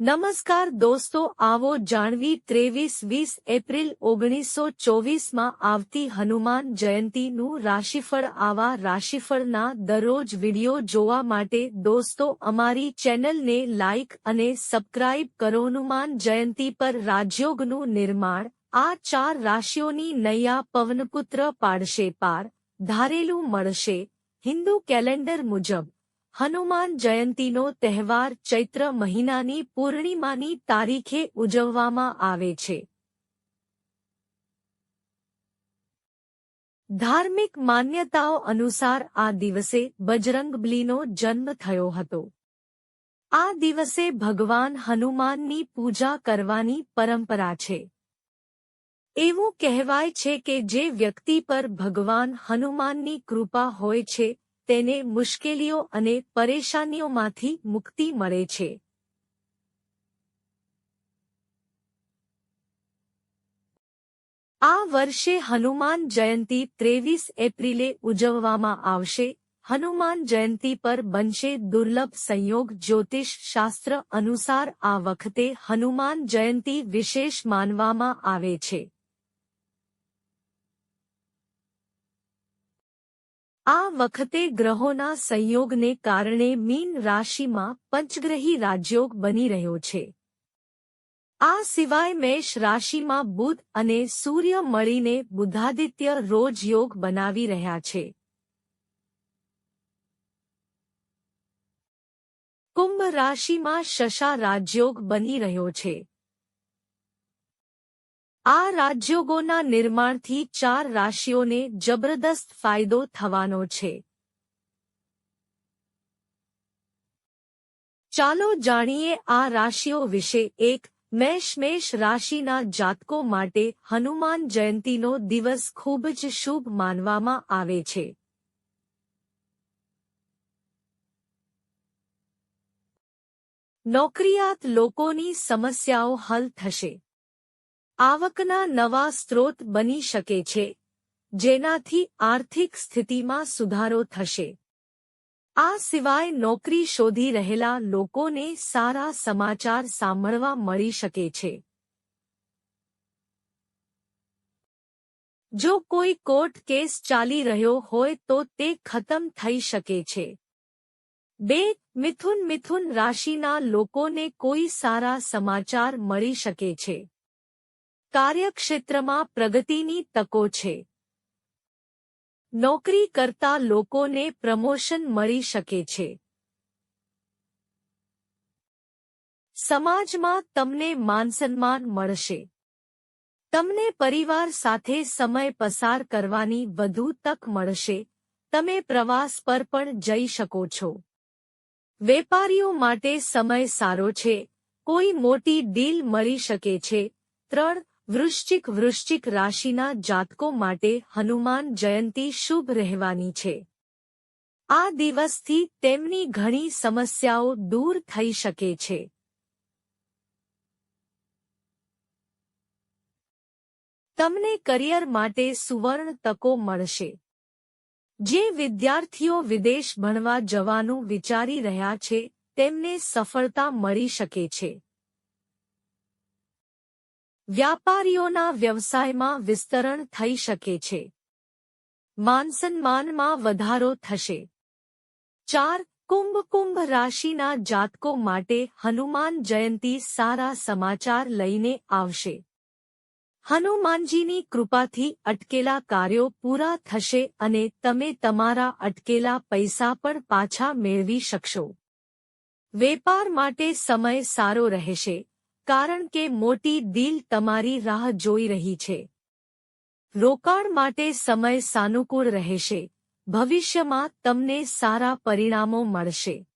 નમસ્કાર દોસ્તો, આવો જાણવી ત્રેવીસ વીસ એપ્રિલ ઓગણીસો ચોવીસમાં આવતી હનુમાન જયંતીનું રાશિફળ. આવા રાશિફળના દરરોજ વિડિયો જોવા માટે દોસ્તો, અમારી ચેનલને લાઇક અને સબસ્ક્રાઇબ કરો. હનુમાન જયંતી પર રાજયોગનું નિર્માણ. આ ચાર રાશિઓની નૈયા પવનપુત્ર પાડશે, પાર ધારેલું મળશે. હિન્દુ કેલેન્ડર મુજબ હનુમાન જયંતીનો તહેવાર ચૈત્ર મહિનાની પૂર્ણિમાની તારીખે ઉજવવામાં આવે છે. ધાર્મિક માન્યતાઓ અનુસાર આ દિવસે બજરંગબલીનો જન્મ થયો હતો. આ દિવસે ભગવાન હનુમાનની પૂજા કરવાની પરંપરા છે. એવું કહેવાય છે કે જે વ્યક્તિ પર ભગવાન હનુમાનની કૃપા હોય છે તેને મુશ્કેલીઓ અને પરેશાનીઓમાંથી મુક્તિ મળે છે. આ વર્ષે હનુમાન જયંતી ત્રેવીસ એપ્રિલે ઉજવવામાં આવશે. હનુમાન જયંતી પર બનશે દુર્લભ સંયોગ જ્યોતિષ શાસ્ત્ર અનુસાર આ વખતે હનુમાન જયંતી વિશેષ માનવામાં આવે છે. આ વખતે ગ્રહોના સંયોગને કારણે મીન રાશિમાં પંચગ્રહી રાજયોગ બની રહ્યો છે. આ સિવાય મેષ રાશિમાં બુધ અને સૂર્ય મળીને બુધાદિત્ય રોજ યોગ બનાવી રહ્યા છે. કુંભ રાશિમાં શશા રાજયોગ બની રહ્યો છે. આ રાજયોગોના નિર્માણથી ચાર રાશિઓને જબરદસ્ત ફાયદો થવાનો છે. ચાલો જાણીએ આ રાશિઓ વિશે એક મેષ રાશિના જાતકો માટે હનુમાન જયંતીનો દિવસ ખૂબ જ શુભ માનવામાં આવે છે. નોકરિયાત લોકોની સમસ્યાઓ હલ થશે. આવકના નવા સ્ત્રોત બની શકે છે, જેનાથી આર્થિક સ્થિતિમાં સુધારો થશે. આ સિવાય નોકરી શોધી રહેલા લોકોને સારા સમાચાર સાંભળવા મળી શકે છે. જો કોઈ કોર્ટ કેસ ચાલી રહ્યો હોય તો તે ખતમ થઈ શકે છે. બે, મિથુન મિથુન રાશિના લોકોને કોઈ સારા સમાચાર મળી શકે છે. કાર્યક્ષેત્રમાં પ્રગતિની તકો છે. નોકરી કરતા લોકોને પ્રમોશન મળી શકે છે. સમાજમાં તમને માનસન્માન મળશે. તમને પરિવાર સાથે સમય પસાર કરવાની વધુ તક મળશે. તમે પ્રવાસ પર પણ જઈ શકો છો. વેપારીઓ માટે સમય સારો છે. કોઈ મોટી ડીલ મળી શકે છે. ત્રણ વૃશ્ચિક વૃશ્ચિક રાશિના જાતકો માટે હનુમાન જયંતી શુભ રહેવાની છે. આ દિવસથી તેમની ઘણી સમસ્યાઓ દૂર થઈ શકે છે. તમને કરિયર માટે સુવર્ણ તકો મળશે. જે વિદ્યાર્થીઓ વિદેશ ભણવા જવાનું વિચારી રહ્યા છે, તેમને સફળતા મળી શકે છે. વ્યાપારીઓના વ્યવસાયમાં વિસ્તરણ થઈ શકે છે. માનસન્માનમાં વધારો થશે. ચાર, કુંભ કુંભ રાશિના જાતકો માટે હનુમાન જયંતી સારા સમાચાર લઈને આવશે. હનુમાનજીની કૃપાથી અટકેલા કાર્યો પૂરા થશે અને તમે તમારા અટકેલા પૈસા પણ પાછા મેળવી શકશો. વેપાર માટે સમય સારો રહેશે. કારણ કે મોટી દિલ તમારી રાહ જોઈ રહી છે. રોકાણ માટે સમય સાનુકૂળ રહેશે. ભવિષ્યમાં તમને સારા પરિણામો મળશે.